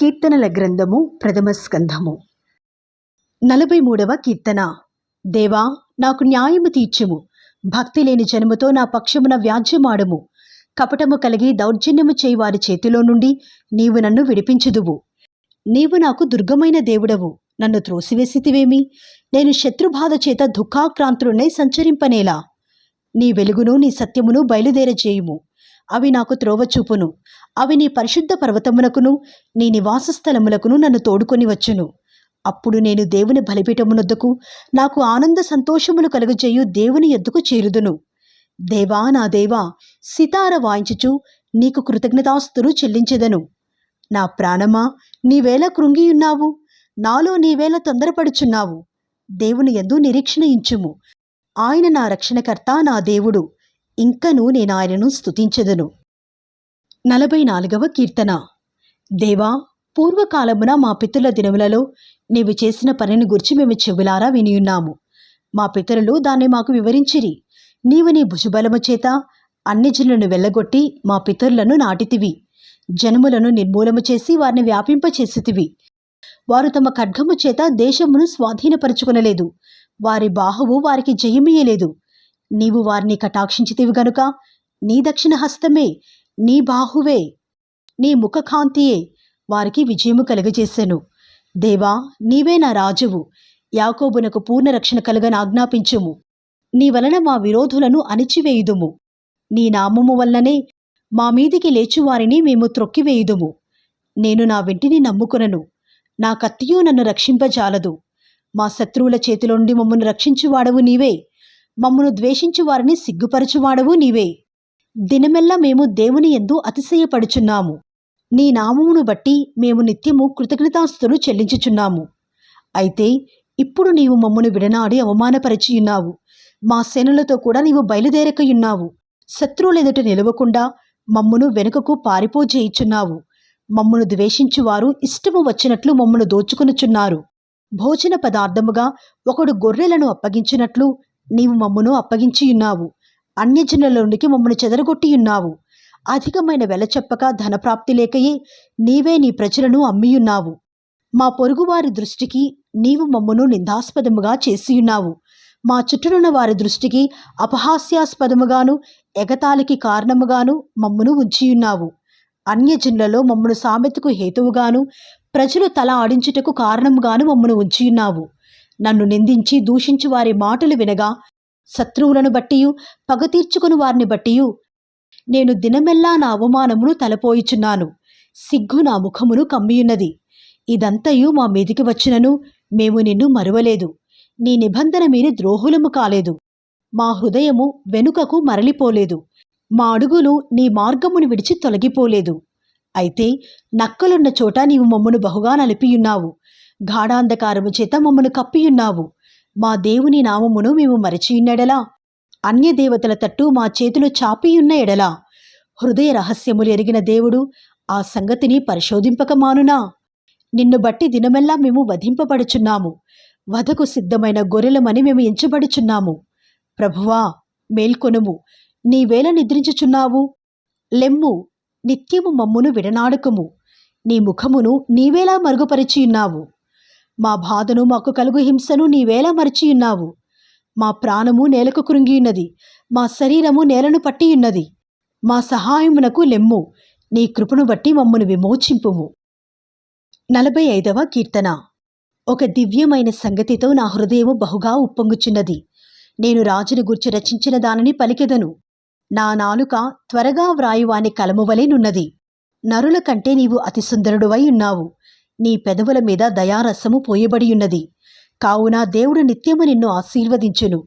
కీర్తనల గ్రంథము ప్రథమ స్కంధము. నలభై మూడవ కీర్తన. దేవా నాకు న్యాయము తీర్చుము. భక్తి లేని జనముతో నా పక్షమున వ్యాజ్యమాడము. కపటము కలిగి దౌర్జన్యము చేయవారి చేతిలో నుండి నీవు నన్ను విడిపించుదువు. నీవు నాకు దుర్గమైన దేవుడవు. నన్ను త్రోసివేసితివేమి? నేను శత్రుబాధ చేత దుఃఖాక్రాంతుడనై సంచరింపనేలా? నీ వెలుగును నీ సత్యమును బయలుదేరచేయుము అవి నాకు త్రోవ చూపును అవి నీ పరిశుద్ధ పర్వతమునకును నీ నివాస స్థలములకును నన్ను తోడుకొని వచ్చును. అప్పుడు నేను దేవుని బలిపీఠమునొద్దకు నాకు ఆనంద సంతోషములు కలుగజేయు దేవుని ఎద్దుకు చేరుదును. దేవా నా దేవా సితార వాయించుచు నీకు కృతజ్ఞతాస్తులు చెల్లించెదను. నా ప్రాణమా నీవేళ కృంగియున్నావు? నాలో నీవేళ తొందరపడుచున్నావు? దేవుని ఎందు నిరీక్షణ ఇంచుము. ఆయన నా రక్షణకర్త నా దేవుడు. ఇంకను నేను ఆయనను స్థుతించదును నలభై నాలుగవ కీర్తన. దేవా పూర్వకాలమున మా పితరుల దినములలో నీవు చేసిన పనిని గురించి మేము చెవులారా వినియున్నాము. మా పితరులు దాన్ని మాకు వివరించిరి. నీవు నీ భుజబలము చేత అన్ని జనులను వెళ్ళగొట్టి మా పితరులను నాటితివి. జనములను నిర్మూలము చేసి వారిని వ్యాపింపచేసితివి. వారు తమ ఖడ్గము చేత దేశమును స్వాధీనపరుచుకొనలేదు. వారి బాహువు వారికి జయమీయలేదు నీవు వారిని కటాక్షించితివి గనుక నీ దక్షిణ హస్తమే నీ బాహువే నీ ముఖకాంతియే వారికి విజయము కలుగజేశాను దేవా నీవే నా రాజువు యాకోబునకు పూర్ణ రక్షణ కలుగని ఆజ్ఞాపించుము. నీ వలన మా విరోధులను అణిచివేయుదుము. నీ నామము వల్లనే మా మీదికి లేచువారిని మేము త్రొక్కివేయుదుము. నేను నా వెంటిని నమ్ముకునను. నా కత్తియు నన్ను రక్షింపజాలదు. మా శత్రువుల చేతిలో నుండి మమ్మను రక్షించువాడవు నీవే. మమ్మను ద్వేషించు వారిని సిగ్గుపరచువాడవు నీవే. దినమెల్లా మేము దేవుని ఎందు అతిశయపడుచున్నాము. నీ నామమును బట్టి మేము నిత్యము కృతజ్ఞతాస్తులు చెల్లించుచున్నాము. అయితే ఇప్పుడు నీవు మమ్మను విడనాడి అవమానపరిచియున్నావు. మా సేనలతో కూడా నీవు బయలుదేరకయున్నావు. శత్రువులెదుట నిలవకుండా మమ్మును వెనుకకు పారిపోజేయుచున్నావు. మమ్మను ద్వేషించువారు ఇష్టము వచ్చినట్లు మమ్మను దోచుకొనుచున్నారు. భోజన పదార్థముగా ఒకడు గొర్రెలను అప్పగించినట్లు నీవు మమ్మను అప్పగించియున్నావు అన్యజనులలోనికి మమ్మను చెదరగొట్టియున్నావు అధికమైన వెల చెప్పక ధనప్రాప్తి లేకయే నీవే నీ ప్రజలను అమ్మియున్నావు మా పొరుగువారి దృష్టికి నీవు మమ్మను నిందాస్పదముగా చేసియున్నావు మా చుట్టూనున్న వారి దృష్టికి అపహాస్యాస్పదముగాను ఎగతాళికి కారణముగాను మమ్మను ఉంచియున్నావు అన్యజనులలో మమ్మను సామెతకు హేతువుగాను ప్రజలు తల ఆడించుటకు కారణముగాను మమ్మను ఉంచియున్నావు నన్ను నిందించి దూషించు వారి మాటలు వినగా శత్రువులను బట్టియు పగ తీర్చుకుని వారిని బట్టియు. నేను దినమెల్లా నా అవమానమును తలపోయిచున్నాను. సిగ్గు నా ముఖమును కమ్మియున్నది. ఇదంతయు మా మీదికి వచ్చినను మేము నిన్ను మరువలేదు. నీ నిబంధన మీరి ద్రోహులము కాలేదు. మా హృదయము వెనుకకు మరలిపోలేదు. మా అడుగులు నీ మార్గమును విడిచి తొలగిపోలేదు. అయితే నక్కలున్న చోట నీవు మమ్మను బహుగా నలిపియున్నావు. గాఢాంధకారము చేత మమ్మను కప్పియున్నావు. మా దేవుని నామమును మేము మరచియున్నెడలా అన్య దేవతల తట్టు మా చేతులు చాపియున్న ఎడలా. హృదయ రహస్యములు ఎరిగిన దేవుడు ఆ సంగతిని పరిశోధింపక మానునా. నిన్ను బట్టి దినమెల్లా మేము వధింపబడుచున్నాము. వధకు సిద్ధమైన గొర్రెలమని మేము ఎంచబడుచున్నాము. ప్రభువా మేల్కొనుము. నీవేళ నిద్రించుచున్నావు. లెమ్ము నిత్యము మమ్మును విడనాడుకుము. నీ ముఖమును నీవేలా మరుగుపరిచియున్నావు. మా బాధను మాకు కలుగు హింసను నీవేలా మరచియున్నావు మా ప్రాణము నేలకు కృంగియున్నది మా శరీరము నేలను పట్టియున్నది మా సహాయమునకు లెమ్ము. నీ కృపను బట్టి మమ్మను విమోచింపుము. నలభై ఐదవ కీర్తన. ఒక దివ్యమైన సంగతితో నా హృదయము బహుగా ఉప్పొంగుచున్నది. నేను రాజును గుర్చి రచించిన దానిని పలికెదను. నా నాలుక త్వరగా వ్రాయువాని కలమువలేనున్నది నరుల కంటే నీవు అతి సుందరుడువై ఉన్నావు. నీ పెదవుల మీద దయారసము పోయబడియున్నది. కావున దేవుడు నిత్యము నిన్ను ఆశీర్వదించును.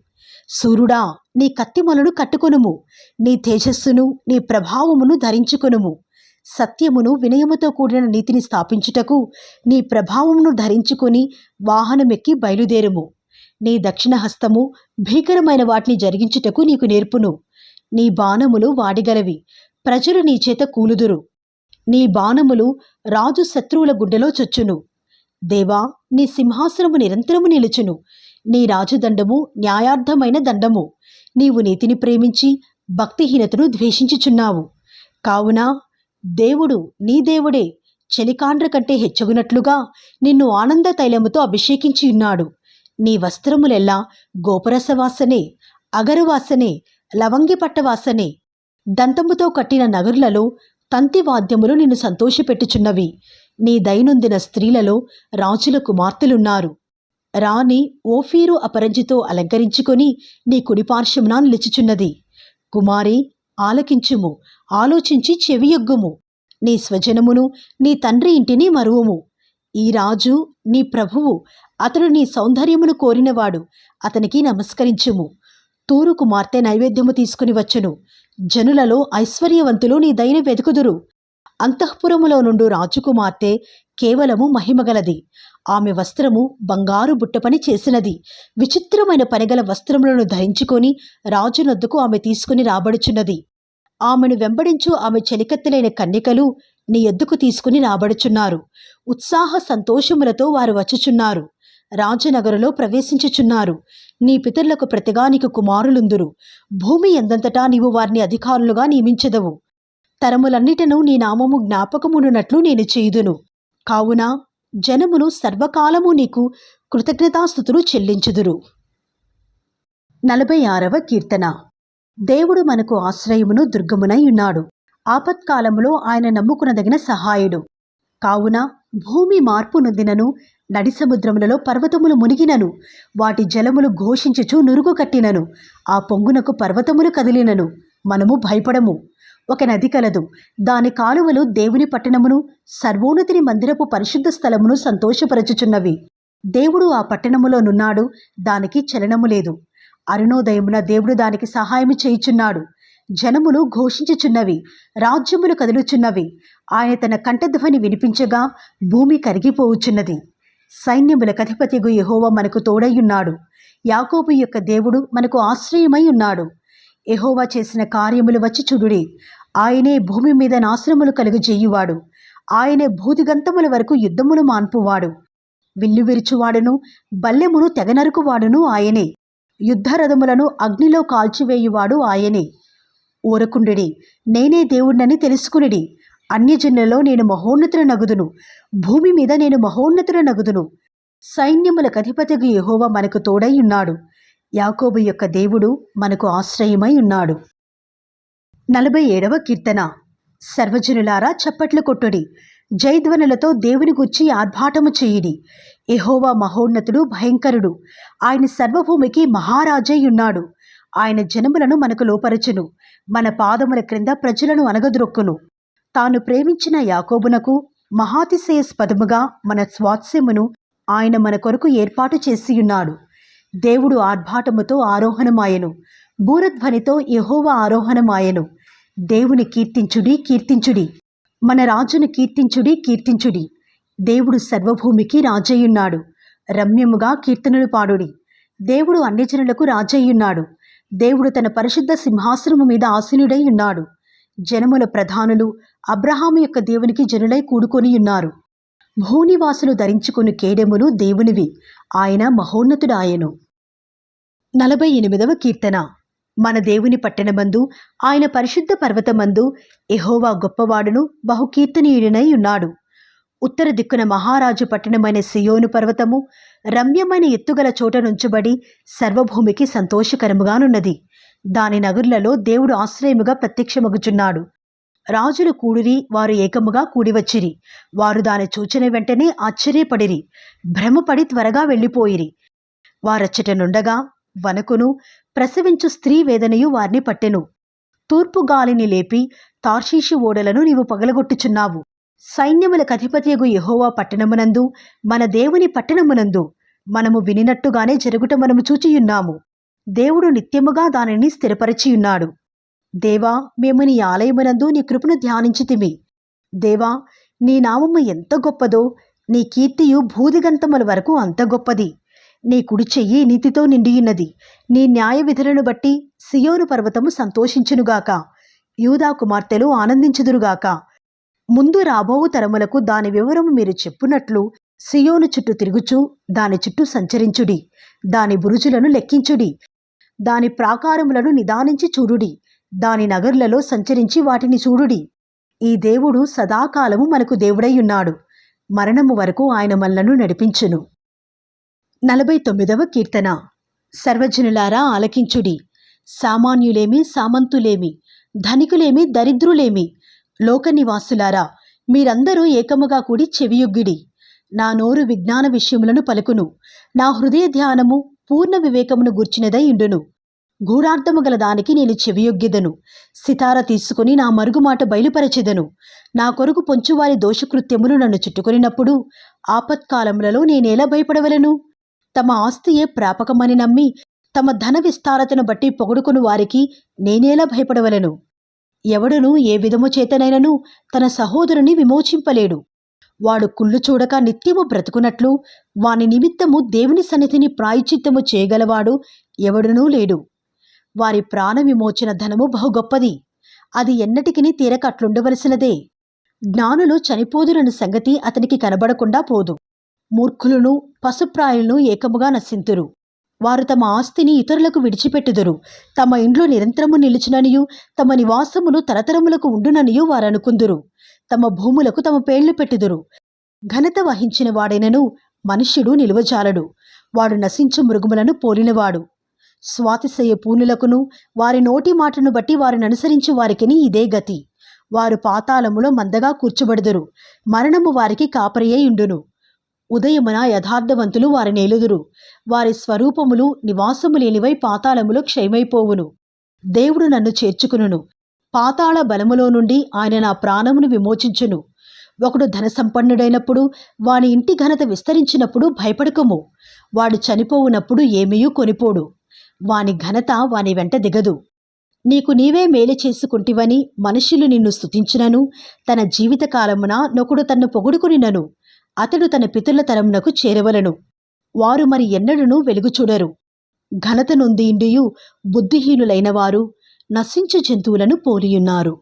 సూర్యుడా నీ కత్తిమలను కట్టుకొనుము. నీ తేజస్సును నీ ప్రభావమును ధరించుకొనుము. సత్యమును వినయముతో కూడిన నీతిని స్థాపించుటకు నీ ప్రభావమును ధరించుకొని వాహనమెక్కి బయలుదేరుము. నీ దక్షిణ హస్తము భీకరమైన వాటిని జరిగించుటకు నీకు నేర్పును. నీ బాణములు వాడిగలవి. ప్రజలు నీ చేత కూలుదురు. నీ బాణములు రాజు శత్రువుల గుడ్డలో చొచ్చును. దేవా నీ సింహాసనము నిరంతరము నిలుచును. నీ రాజుదండము న్యాయార్థమైన దండము. నీవు నీతిని ప్రేమించి భక్తిహీనతను ద్వేషించుచున్నావు. కావున దేవుడు నీ దేవుడే. చలికాండ్ర కంటే హెచ్చగునట్లుగా నిన్ను ఆనంద తైలముతో అభిషేకించి ఉన్నాడు. నీ వస్త్రములెల్లా గోపరసవాసనే అగరువాసనే లవంగి పట్టవాసనే దంతముతో కట్టిన నగరులలో తంతి వాద్యములు నిన్ను సంతోషపెట్టుచున్నవి. నీ దైనందిన స్త్రీలలో రాజుల కుమార్తెలున్నారు. రాణి ఓఫీరు అపరంజితో అలంకరించుకొని నీ కుడిపార్శ్వమున నిలుచుచున్నది. కుమారి ఆలకించుము ఆలోచించి చెవియొగ్గుము. నీ స్వజనమును నీ తండ్రి ఇంటిని మరువుము. ఈ రాజు నీ ప్రభువు అతడు నీ సౌందర్యమును కోరినవాడు అతనికి నమస్కరించుము. తూరు కుమార్తె నైవేద్యము తీసుకుని వచ్చును. జనులలో ఐశ్వర్యవంతులు నీ దయను వెతుకుదురు. అంతఃపురములో నుండు రాజుకుమార్తె కేవలము మహిమగలది. ఆమె వస్త్రము బంగారు బుట్టపని చేసినది. విచిత్రమైన పనిగల వస్త్రములను ధరించుకొని రాజునద్దుకు ఆమె తీసుకుని రాబడుచున్నది. ఆమెను వెంబడించు ఆమె చెలికత్తెలైన కన్యకలు నీ ఎద్దుకు తీసుకుని రాబడుచున్నారు. ఉత్సాహ సంతోషములతో వారు వచ్చుచున్నారు. రాజనగరులో ప్రవేశించుచున్నారు. నీ పితరులకు ప్రతిగా నీకు కుమారులుందురు. భూమి ఎందంతటా నీవు వారిని అధికారులుగా నియమించదవు. తరములన్నిటను నీ నామము జ్ఞాపకమునున్నట్లు నేను చేయుదును. కావున జనములు సర్వకాలము నీకు కృతజ్ఞతాస్థుతులు చెల్లించుదురు. నలభై ఆరవ కీర్తన. దేవుడు మనకు ఆశ్రయమును దుర్గమునై ఉన్నాడు. ఆపత్కాలములో ఆయన నమ్ముకునదగిన సహాయుడు. కావున భూమి మార్పు నొందినను నడిసముద్రములలో పర్వతములు మునిగినను వాటి జలములు ఘోషించుచు నురుగు కట్టినను ఆ పొంగునకు పర్వతములు కదిలినను. మనము భయపడము. ఒక నది కలదు. దాని కాలువలు దేవుని పట్టణమును సర్వోన్నతిని మందిరపు పరిశుద్ధ స్థలమును సంతోషపరచుచున్నవి. దేవుడు ఆ పట్టణములో నున్నాడు దానికి చలనము లేదు. అరుణోదయమున దేవుడు దానికి సహాయము చేయుచున్నాడు. జనములు ఘోషించుచున్నవి రాజ్యములు కదులుచున్నవి. ఆయన తన కంఠధ్వని వినిపించగా భూమి కరిగిపోవుచున్నది. సైన్యముల కధిపతిగు యెహోవా మనకు తోడయ్యున్నాడు. యాకోబు యొక్క దేవుడు మనకు ఆశ్రయమై ఉన్నాడు. ఎహోవా చేసిన కార్యములు వచ్చి చూడుడి. ఆయనే భూమి మీద నాశనములు కలుగజేయువాడు. ఆయనే భూదిగంతముల వరకు యుద్ధములు మాన్పువాడు. విల్లు విరుచువాడును బల్లెమును తెగనరుకువాడును ఆయనే. యుద్ధరథములను అగ్నిలో కాల్చివేయువాడు ఆయనే. ఊరకుండిడి. నేనే దేవుణ్ణని తెలుసుకునిడి. అన్యజనులలో నేను మహోన్నతుల నగుదును. భూమి మీద నేను మహోన్నతుల నగుదును. సైన్యములకు అధిపతిగా యెహోవా మనకు తోడై ఉన్నాడు. యాకోబు యొక్క దేవుడు మనకు ఆశ్రయమై ఉన్నాడు. నలభై ఏడవ కీర్తన. సర్వజనులారా చప్పట్లు కొట్టుడి. జయధ్వనులతో దేవుని గుచ్చి ఆర్భాటము చేయుడి. ఎహోవా మహోన్నతుడు భయంకరుడు. ఆయన సర్వభూమికి మహారాజై ఉన్నాడు. ఆయన జనములను మనకు లోపరచును. మన పాదముల క్రింద ప్రజలను అనగద్రొక్కును తాను ప్రేమించిన యాకోబునకు మహాతిశయస్పదముగా మన స్వాత్స్యమును ఆయన మన కొరకు ఏర్పాటు చేసియున్నాడు. దేవుడు ఆర్భాటముతో ఆరోహణమాయను. బూరధ్వనితో యహోవ ఆరోహణమాయను. దేవుని కీర్తించుడి కీర్తించుడి. మన రాజును కీర్తించుడి కీర్తించుడి. దేవుడు సర్వభూమికి రాజయ్యున్నాడు. రమ్యముగా కీర్తనలు పాడుడి. దేవుడు అన్యజనులకు రాజయ్యున్నాడు. దేవుడు తన పరిశుద్ధ సింహాసనము మీద ఆసీనుడై ఉన్నాడు. జనముల ప్రధానులు అబ్రహాము యొక్క దేవునికి జనులై కూడుకొని ఉన్నారు. భూనివాసులు ధరించుకుని కేడెములు దేవునివి. ఆయన మహోన్నతుడాయను. నలభై ఎనిమిదవ కీర్తన. మన దేవుని పట్టణమందు ఆయన పరిశుద్ధ పర్వతమందు ఎహోవా గొప్పవాడును బహుకీర్తనీయుడినై ఉన్నాడు. ఉత్తర దిక్కున మహారాజు పట్టణమైన సియోను పర్వతము రమ్యమైన ఎత్తుగల చోట నుంచబడి సర్వభూమికి సంతోషకరముగానున్నది. దాని నగరులలో దేవుడు ఆశ్రయముగా ప్రత్యక్షమగుచున్నాడు. రాజులు కూడిరి వారు ఏకముగా కూడివచ్చిరి. వారు దాని చూచిన వెంటనే ఆశ్చర్యపడిరి. భ్రమపడి త్వరగా వెళ్ళిపోయిరి. వారచ్చట నుండగా వనకును ప్రసవించు స్త్రీ వేదనయు వారిని పట్టెను. తూర్పు గాలిని లేపి తార్షీషు ఓడలను నీవు పగలగొట్టుచున్నావు. సైన్యములకు అధిపతియగు యెహోవా పట్టణమునందు మన దేవుని పట్టణమునందు మనము వినినట్టుగానే జరుగుట మనము చూచియున్నాము. దేవుడు నిత్యముగా దానిని స్థిరపరిచియున్నాడు. దేవా మేము నీ ఆలయమునందు నీ కృపను ధ్యానించితిమి. దేవా నీ నామము ఎంత గొప్పదో నీ కీర్తియు భూదిగంతముల వరకు అంత గొప్పది. నీ కుడి చెయ్యి నీతితో నిండియున్నది. నీ న్యాయ విధులను బట్టి సియోను పర్వతము సంతోషించునుగాక. యూదా కుమార్తెలు ఆనందించుదురుగాక. ముందు రాబోవు తరములకు దాని వివరము మీరు చెప్పునట్లు సియోను చుట్టూ తిరుగుచు దాని చుట్టూ సంచరించుడి. దాని బురుజులను లెక్కించుడి. దాని ప్రాకారములను నిదానించి చూడుడి. దాని నగర్లలో సంచరించి వాటిని చూడుడి. ఈ దేవుడు సదాకాలము మనకు దేవుడైయున్నాడు మరణము వరకు ఆయన మనలను నడిపించును. నలభై తొమ్మిదవ కీర్తన. సర్వజనులారా ఆలకించుడి. సామాన్యులేమి సామంతులేమి ధనికులేమి దరిద్రులేమి లోక నివాసులారా మీరందరూ ఏకముగా కూడి చెవియొగ్గిడి. నా నోరు విజ్ఞాన విషయములను పలుకును. నా హృదయ ధ్యానము పూర్ణ వివేకమును గుర్చినదై ఇండును గూఢార్థము గల దానికి నేను చెవియొగ్గిదను. సితార తీసుకుని నా మరుగుమాట బయలుపరచెదను. నా కొరకు పొంచువారి దోషకృత్యములు నన్ను చుట్టుకొనినప్పుడు ఆపత్కాలములలో నేనేలా భయపడవలను? తమ ఆస్తియే ప్రాపకమని నమ్మి తమ ధన విస్తారతను బట్టి పొగుడుకుని వారికి నేనేలా భయపడవలను? ఎవడును ఏ విధము చేతనైనను తన సహోదరుని విమోచింపలేడు. వాడు కుళ్ళు చూడక నిత్యము బ్రతుకున్నట్లు వాని నిమిత్తము దేవుని సన్నిధిని ప్రాయచిత్తము చేయగలవాడు ఎవడునూ లేడు. వారి ప్రాణ విమోచన ధనము బహు గొప్పది. అది ఎన్నటికిని తీరక అట్లుండవలసినదే జ్ఞానులు చనిపోదురన్న సంగతి అతనికి కనబడకుండా పోదు. మూర్ఖులను పశుప్రాయులను ఏకముగా నశింతురు. వారు తమ ఆస్తిని ఇతరులకు విడిచిపెట్టుదురు. తమ ఇంట్లో నిరంతరము నిలిచిననియు తమ నివాసములు తరతరములకు ఉండుననియు వారనుకుందురు. తమ భూములకు తమ పేర్లు పెట్టుదురు. ఘనత వహించిన వాడైనను మనుష్యుడు నిలువజాలడు. వాడు నశించు మృగములను పోలినవాడు. స్వాతిశయ పూనులకును వారి నోటి మాటను బట్టి వారిని అనుసరించి వారికిని ఇదే గతి. వారు పాతాళములో మందగా కూర్చోబడుదురు. మరణము వారికి కాపరియై ఉండును ఉదయమున యథార్థవంతులు వారి నేలుదురు వారి స్వరూపములు నివాసము లేనివై పాతాళములు క్షయమైపోవును. దేవుడు నన్ను చేర్చుకును పాతాళ బలములో నుండి ఆయన నా ప్రాణమును విమోచించును. ఒకడు ధన సంపన్నుడైనప్పుడు వాని ఇంటి ఘనత విస్తరించినప్పుడు భయపడకము. వాడు చనిపోవునప్పుడు ఏమీయూ కొనిపోడు. వాని ఘనత వాని వెంట దిగదు. నీకు నీవే మేలు చేసుకుంటివని మనుషులు నిన్ను స్తుతించినను. తన జీవితకాలమున నొకడు తన్ను పొగుడుకునినను. అతడు తన పితుల తరమునకు చేరవలను. వారు మరి ఎన్నడనూ వెలుగు చూడరు. ఘనత నొందిండియు బుద్ధిహీనులైన వారు నశించు జంతువులను పోలియున్నారు.